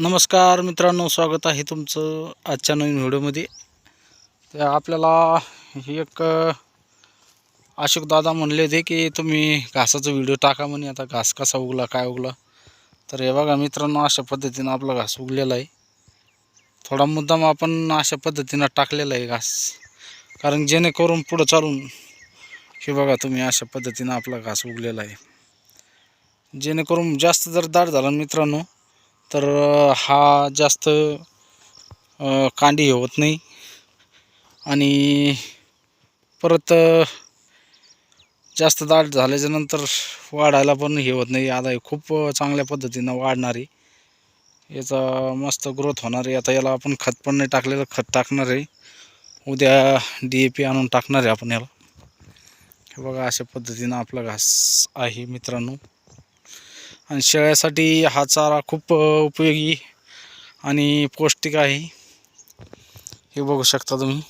नमस्कार मित्रांनो स्वागत आहे तुमचं आजच्या नवीन व्हिडिओमध्ये. तर आपल्याला एक अशोक दादा म्हणले होते की तुम्ही घासाचा व्हिडिओ टाका म्हणे आता घास कसा उगला काय उगला. तर हे बघा मित्रांनो अशा पद्धतीनं आपला घास उगलेला आहे. थोडा मुद्दाम आपण अशा पद्धतीनं टाकलेला आहे घास. कारण जेणेकरून पुढं चालून हे बघा तुम्ही अशा पद्धतीनं आपला घास उगलेला आहे. जेणेकरून जास्त जर दाट झाला मित्रांनो तर हा जास्त कांडी हे होत नाही. आणि परत जास्त दाट झाल्याच्यानंतर वाढायला पण हे होत नाही. आता हे खूप चांगल्या पद्धतीनं वाढणारी. याचा मस्त ग्रोथ होणार आहे. आता याला आपण खत पण नाही टाकलेलं. खत टाकणार आहे. उद्या डी ए पी आणून टाकणार आहे आपण याला. हे बघा अशा पद्धतीनं आपला घास आहे मित्रांनो. आणि शेळ्यासाठी हा चारा खूप उपयोगी आणि पौष्टिक आहे. हे बघू शकता तुम्ही.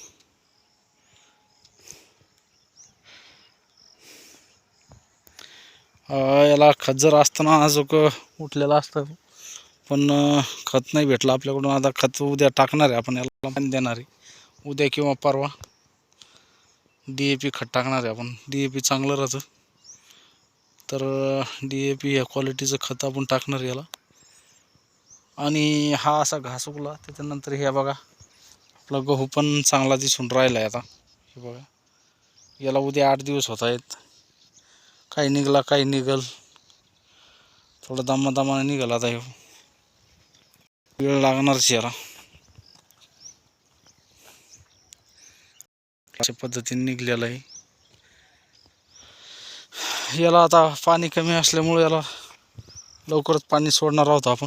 याला खत जर असताना अजूक उठलेलं असतं पण खत नाही भेटलं आपल्याकडून. आता खत उद्या टाकणार आहे आपण याला पाणी देणार आहे. उद्या किंवा परवा. डी ए पी खत टाकणार आहे आपण. डी ए पी चांगलं राहतं. तर डी ए पी ह्या क्वालिटीचं खत आपण टाकणार याला. आणि हा असा घास उगला त्याच्यानंतर हे बघा आपला गहू पण चांगला दिसून राहिला आहे आता. हे बघा याला उद्या आठ दिवस होत आहेत. काही निघला काही निघल. थोडं दमा निघाला निघाल आता हे. वेळ लागणारच याला. अशा पद्धतीने निघलेला आहे. याला आता पाणी कमी असल्यामुळे याला लवकरच पाणी सोडणार आहोत आपण.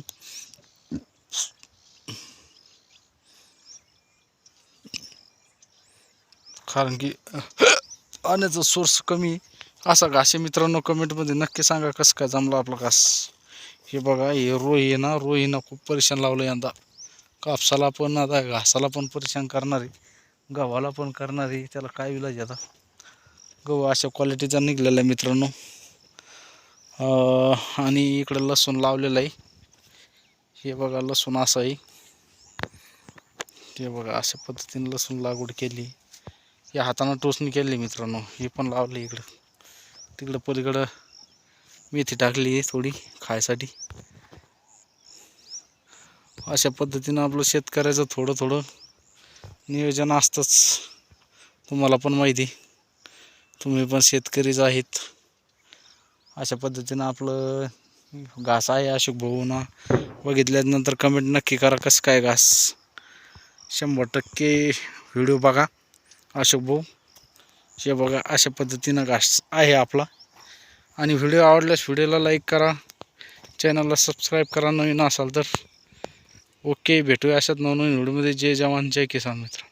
कारण की पाण्याचा सोर्स कमी असा घास आहे मित्रांनो कमेंटमध्ये नक्की सांगा कसं काय जमलं आपला घास. हे बघा हे रोही ना रोहीनं खूप परेशान लावलं यंदा. कापसाला पण आता घासाला पण परेशान करणार आहे गव्हाला पण करणारी त्याला काय विलाज आता? गहू अशा क्वालिटीचा निघलेला आहे मित्रांनो. आणि इकडं लसूण लावलेलं आहे. हे बघा लसूण असं आहे. हे बघा अशा पद्धतीने लसूण लागवड केली. या हातानं टोचणी केली मित्रांनो. हे पण लावले इकडं. तिकडं पलीकडं मेथी टाकली आहे थोडी खायसाठी. अशा पद्धतीनं आपलं शेतकऱ्याचं थोडं थोडं नियोजन असतंच. तुम्हाला पण माहिती. तुम्ही पण शेतकरीच आहेत. अशा पद्धतीनं आपलं घास आहे अशोक भाऊ ना. बघितल्यानंतर कमेंट नक्की करा कसं काय घास. शंभर टक्के व्हिडिओ बघा. अशोक भाऊ हे बघा अशा पद्धतीनं घास आहे आपला. आणि व्हिडिओ आवडल्यास व्हिडिओला लाईक करा. चॅनलला सबस्क्राईब करा. नवीन असाल तर. ओके भेटूया अशात नवनवीन व्हिडिओमध्ये जय जवान जय किसान मित्र.